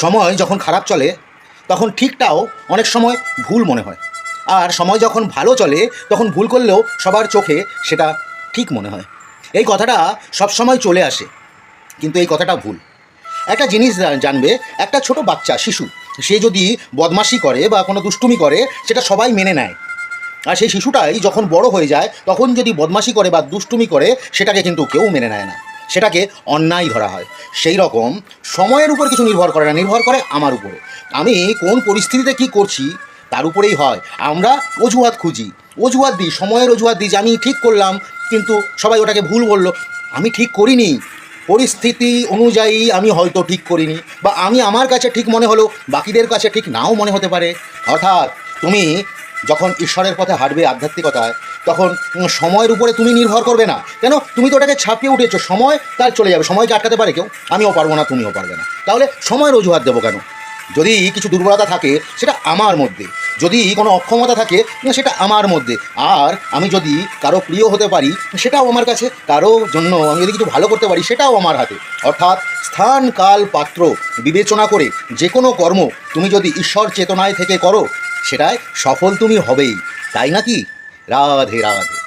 সময় যখন খারাপ চলে, তখন ঠিকটাও অনেক সময় ভুল মনে হয়। আর সময় যখন ভালো চলে, তখন ভুল করলেও সবার চোখে সেটা ঠিক মনে হয়। এই কথাটা সব সময় চলে আসে, কিন্তু এই কথাটা ভুল। একটা জিনিস জানবে, একটা ছোট বাচ্চা, শিশু, সে যদি বদমাশি করে বা কোনো দুষ্টুমি করে, সেটা সবাই মেনে নেয়। আর সেই শিশুটাই যখন বড় হয়ে যায়, তখন যদি বদমাশি করে বা দুষ্টুমি করে, সেটাকে কিন্তু কেউ মেনে নেয় না। সেটাকে অন্যায় ধরা হয়। সেই রকম সময়ের উপর কিছু নির্ভর করে না, নির্ভর করে আমার উপরে। আমি কোন পরিস্থিতিতে কি করছি, তার উপরেই হয়। আমরা অজুহাত খুঁজি। অজুহাত দিই, সময়ের অজুহাত দিই যে আমি ঠিক করলাম, কিন্তু সবাই ওটাকে ভুল বলল। আমি ঠিক করিনি। পরিস্থিতি অনুযায়ী আমি হয়তো ঠিক করিনি বা আমি আমার কাছে ঠিক মনে হলো বাকিদের কাছে ঠিক নাও মনে হতে পারে। অর্থাৎ তুমি যখন ঈশ্বরের পথে হাঁটবে আধ্যাত্মিকতায় তখন সময়ের উপরে তুমি নির্ভর করবে না। কেন? তুমি তো ওটাকে ছাপিয়ে উঠেছো। সময় তার চলে যাবে। সময়কে আটকাতে পারে কেউ? আমিও পারব না, তুমিও পারবে না। তাহলে সময়ের অজুহাত দেবো কেন? যদি কিছু দুর্বলতা থাকে, সেটা আমার মধ্যে। যদি কোনো অক্ষমতা থাকে সেটা আমার মধ্যে। আর আমি যদি কারও প্রিয় হতে পারি সেটাও আমার কাছে। কারও জন্য আমি যদি কিছু ভালো করতে পারি, সেটাও আমার হাতে। অর্থাৎ স্থান কাল পাত্র বিবেচনা করে যে কোনো কর্ম তুমি যদি ঈশ্বর চেতনায় থেকে করো, সেটায় সফল তুমি হবেই। তাই নাকি? राधे राधे।